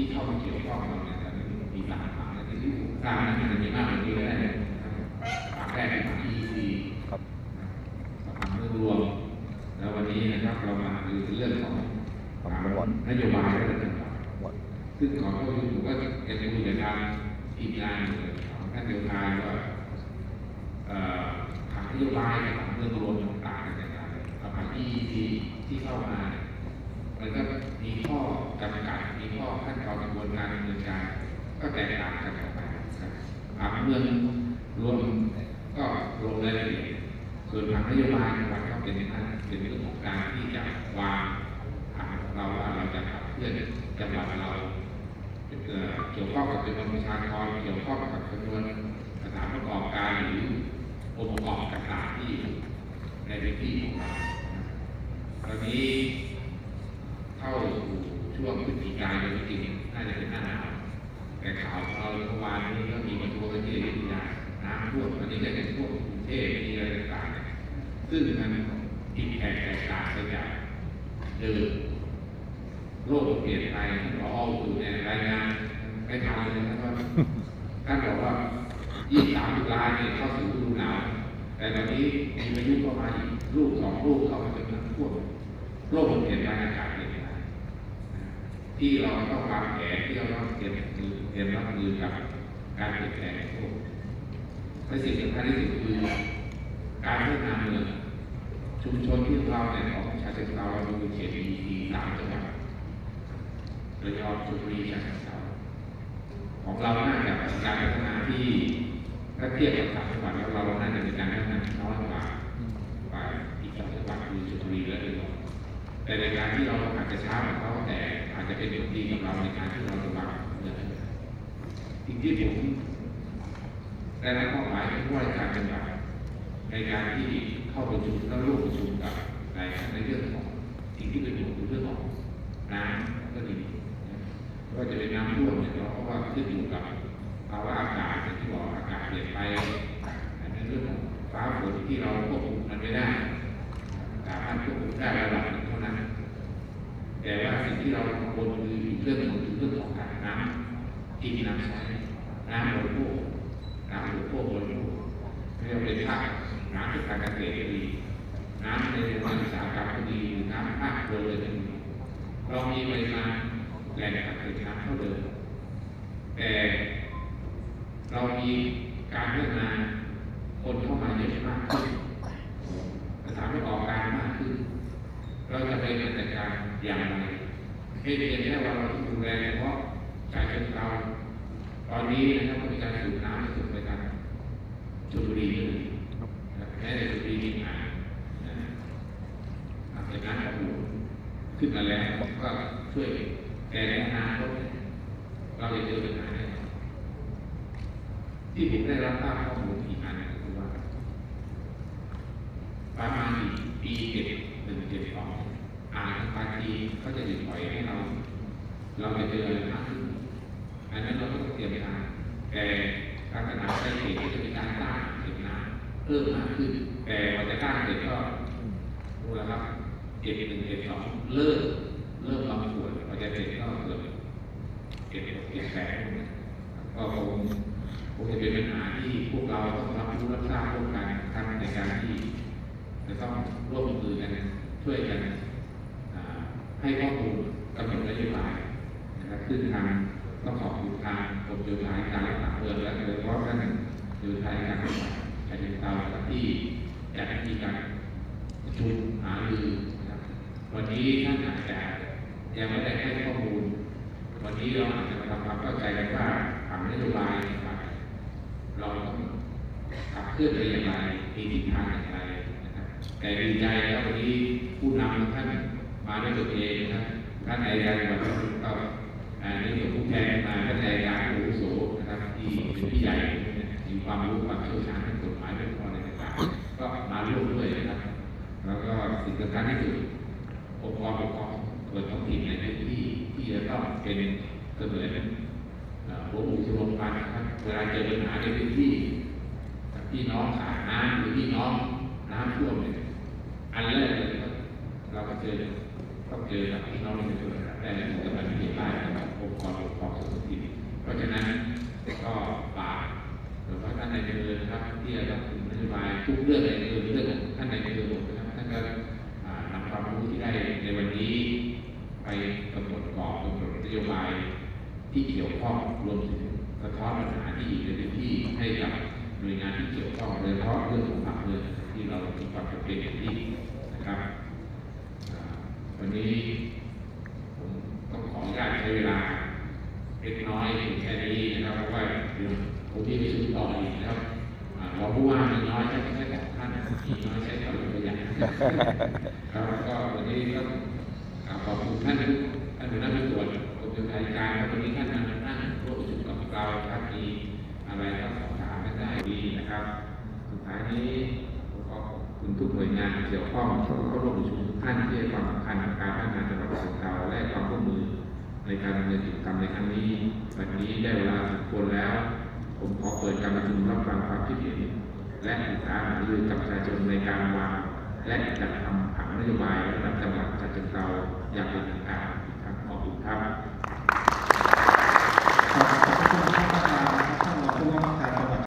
ที่เข้ามาเกี่ยวข้องกับเราเนี่ยมีสามฝั่งและที่สร้างนั้นมันมีมากกว่านี้ก็ได้นะครับฝั่งแรกเป็นฝั่ง EC ครับฝั่งเรื่องรวม แล้ววันนี้นะครับเรามาดูเรื่องของฝั่งจังหวัดนโยบายและต่างหมดซึ่งของก็อยู่ก็จะคุยกับทางทีมงานของท่านเดียวทายว่าเอ่อทางนโยบายกับทางเรื่องรวมต่างๆเนี่ยกับทาง EC ที่เข้ามาเนี่ย มันก็มีข้อจำกัดมีข้อขั้นตอนกระบวนการดำเนินการก็แตกต่างกันออกไปครับผังเมืองรวมก็ลงรายละเอียดส่วนผังนโยบายจังหวัดก็เป็นอันเป็นเรื่องของการที่จะวางผังเราว่าเราจะขับเคลื่อนจังหวัดเราเกี่ยวข้องกับจำนวนประชากรเกี่ยวข้องกับจำนวนสถานประกอบการหรือองค์ประกอบต่างๆที่ในพื้นที่ของเราตอนนี้ เข้าสู่ช่วงพฤศจิ กายนจริงๆน่าจะเป็นหน้าหนาวแต่ข่าวของเราเมื่อวานนี้ก็มีมาทัวร์กันที่อยุธยาน้ำท่วมวันนี้ก็จะท่วมกรุงเทพมีอะไรต่างๆซึ่งมันผิดแผกแตกต่างไปจากเดิมโลกเปลี่ยนไปท่านรออยู่ในรายงานไม่ทันเลยนะครับท่านบอกว่า 23ตุลาเนี่ยเข้าสู่ฤดูหนาว แต่ตอนนี้มีพายุเข้ามาอีกลูกสองลูกเข้ามาจนน้ำท่วมโลกมันเปลี่ยนแปอากาศเปลี่ยนไป ที่เราต้องวางแผนที่เราต้องเตรียมมือเตรียมรับมือกับการเปลี่ยนแปลงโลกและสิ่งสำคัญที่สุดคือการพัฒนาเมืองชุมชนที่เราเนี่ยของชาติเราเรามีเขตดีดีสามจังหวัดระยองชลบุรีฉะเชิงเทราของเราน่าจะเป็นการพัฒนาที่ถ้าเทียบกับสามจังหวัดแล้วเราน่าจะเป็นการพัฒนาน้อยกว่าไปอีกสองจังหวัดคือชลบุรีและระยอง แต่ในการที่เราอาจจะช้ากว่าเขาแต่อาจจะเป็นผลดีกับเราในการที่เราจะวางเงินสิ่งที่ผมได้รับมอบหมายให้ผู้ว่าราชการจังหวัดในการที่เข้าประชุมและร่วมประชุมกับในในเรื่องของสิ่งที่เป็นอยู่คือเรื่องของน้ำก็ดีนะก็จะเป็นน้ำท่วมเนี่ยเพราะว่าขึ้นอยู่กับภาวะอากาศอย่างที่บอกอากาศเปลี่ยนไปในเรื่องของฟ้าฝนที่เราควบคุมมันไม่ได้สามารถควบคุมได้ระดับหนึ่งเท่านั้น แต่ว่าสิ่งที่เรากังวลคือเรื่องของเรื่องของการน้ำที่มีน้ำใช้น้ำบริโภคน้ำบริโภคบริโภคไม่ว่าเป็นภาคน้ำที่การเกษตรก็ดีน้ำในโรงงานอุตสาหกรรมก็ดีหรือน้ำภาคครัวเรือนก็ดีเรามีปริมาณแหล่งกักเก็บน้ำเท่าเดิมแต่เรามีการพัฒนาคนเข้ามาเยอะมากขึ้นสถานประกอบการมากขึ้น เราจะไป อย่างไรให้เพียงแค่ว่าเราต้องดูแลเฉพาะชายเชิงเราตอนนี้นะครับมีการสูบน้ำสูบไปทางชลบุรีเลยนะครับแม้ในชลบุรีมีอ่างนะอ่างเก็บน้ำของหลวงขึ้นมาแล้วก็ช่วยแต่ในอนาคตเนี่ยเราจะเจอปัญหาที่ผมได้รับทราบข้อมูลอีกอันหนึงก็คือว่า ประมาณปีเจ็ดหนึ่งเจ็ดสองอ่านบางทีเขาจะหยุดปล่อยให้เรา เราไปเจออะไรมากขึ้นอันนั้นเราต้องเตรียมการแต่ลักษณะใช้เขตก็จะมีการสร้างเก็บน้ำเพิ่มมากขึ้น แต่พอจะสร้างเสร็จก็รู้แล้วครับเจ็ดหนึ่งเจ็ดสองเริ่มเริ่มบาส่วนพอจะเสร็จก็เกิดเจ็ดหกเจ็ดแปดก็คงคงจะเป็นปัญหาที่พวกเราต้องรับรู้รับทราบร่วมกันทั้งในการที่จะต้องร่วมมือกันช่วยกันให้ข้อมูลกำหนดนโยบาย นะครับซึ่งทางต้องขอบคุณทางกรมโยธาธิการรักษาเมืองและโดยเฉพาะท่านโยธาธิการจังหวัดชายแดนใต้ที่จัดให้มีการประชุมหารือนะครับวันนี้ท่านอาจจะยังไม่ได้ให้ข้อมูล วันนี้เราอาจจะทำความเข้าใจกันว่าทางนโยบายเราต้องขับเคลื่อนไปอย่างไรมีทิศทางอย่างไรนะครับแต่ดีใจแล้ววันนี้ผู้นำท่านมาด้วยตัวเองนะครับท่านนายกรจังหวัดก็ อ่าในส่วผู้แทนมาท่านนายการอาวุโสนะครับที่เป็นพี่ใหญ่มีความรู้ความเชี่ยวชาญในกฎหมายเรื่องอะไรต่างๆก็มาร่วมด้วยนะครับแล้วก็สิ่งสำคัญที่สุดองค์กรปกครองส่วนท้องถิ่นในพื้นที่ที่จะต้องเป็นเสมือนเอ่อหัวหมูชนกันนะครับเวลาเจอปัญหาในพื้นที่พี่น้องขาดน้ำหรือพี่น้องน้ำท่วมเนี่ยอันแรกเลยก็เราก็เจอ ต้องเจอกับพี่น้องประชาชนแต่ถึงจะมาเห็นได้กับองค์กรปกครองส่วนท้องถิ่นเพราะฉะนั้นก็ฝากหรือว่าท่านในายเภอนครับที่จะต้องถึงนโยบายทุกเรื่องในเรื่องเรื่องของท่านในายอำเภอหมดนะครับท่านก็นำความรู้ที่ได้ในวันนี้ ไปกำหนดกรอบกำหนดนโยบายที่เกี่ยวข้องรวมถึงสะท้อนปัญหาที่อยู่ในพื้นที่ให้กับหน่วยงานที่เกี่ยวข้องโดยเฉพาะเรื่องของผักเลยที่เรามีความจำเป็นอย่างยิ่งนะครับ วันนี้ผมต้องขออนุญาตใช้เวลาเล็กน้อยเพียงแค่นี้นะครับเพราะว่าเดี๋ยวผมที่ไปชุมต่ออีกนะครับเราผู้ว่ามีน้อยใช้แค่สองท่านมีน้อยใช้ต่อหนึ่งประหยัดครับก็วันนี้ก็ขอบคุณท่านทุกท่านหัวหน้าผู้ตรวจกรมโยธาธิการวันนี้ท่านมานั่งร่วมประชุมกับเราครับมีอะไรก็สอบถามกันได้ดีนะครับสุดท้ายนี้ผมก็ขอบคุณทุกหน่วยงานที่เกี่ยวข้องเข้าร่วมประชุม ท่านที่ให้ความสำคัญกับการพัฒนาจังหวัดสุโขทัยและความร่วมมือในการดำเนินกิจกรรมในครั้งนี้วันนี้ได้เวลาสมควรแล้ว ผมขอเปิดการประชุมรับฟังความคิดเห็นและปรึกษาหารือกับประชาชนในการวางและจัดทำผังนโยบายระดับจังหวัดฉะเชิงเทราอย่างเป็นทางการ